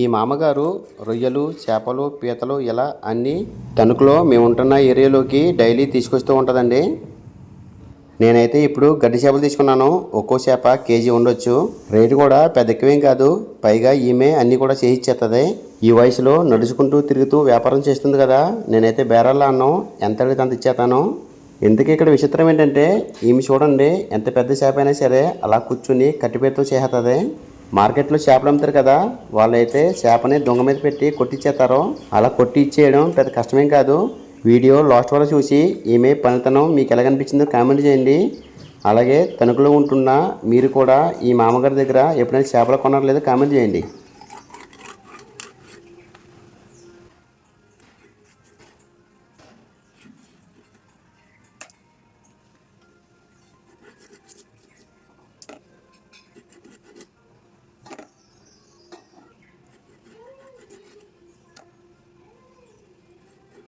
ఈ మామగారు రొయ్యలు చేపలు పీతలు ఇలా అన్నీ తణుకులో మేము ఉంటున్న ఏరియాలోకి డైలీ తీసుకొస్తూ ఉంటుందండి. నేనైతే ఇప్పుడు గడ్డి చేపలు తీసుకున్నాను. ఒక్కో చేప కేజీ ఉండొచ్చు. రేటు కూడా పెద్ద ఎక్కువేం కాదు. పైగా ఈమె అన్నీ కూడా చేయిచ్చేస్తుంది ఈ వయసులో నడుచుకుంటూ తిరుగుతూ వ్యాపారం చేస్తుంది కదా. నేనైతే బేరాల్లో అన్నాం ఎంత అడిగితే అంత ఇచ్చేతాను ఎందుకు ఇక్కడ విచిత్రం ఏంటంటే ఈమె చూడండి ఎంత పెద్ద చేప అయినా సరే అలా కూర్చుని కట్టిపేరుతో చేస్తుంది మార్కెట్లో చేపలు అమ్ముతారు కదా వాళ్ళైతే చేపని దొంగ మీద పెట్టి కొట్టిచ్చేస్తారు అలా కొట్టి ఇచ్చేయడం పెద్ద కష్టమేం కాదు. వీడియో లాస్ట్ వరకు చూసి ఈమె పనితనం మీకు ఎలా కనిపించిందో కామెంట్ చేయండి. అలాగే తణుకులో ఉంటున్న మీరు కూడా ఈ మామగారి దగ్గర ఎప్పుడైనా చేపలు కొన్నారు లేదో కామెంట్ చేయండి.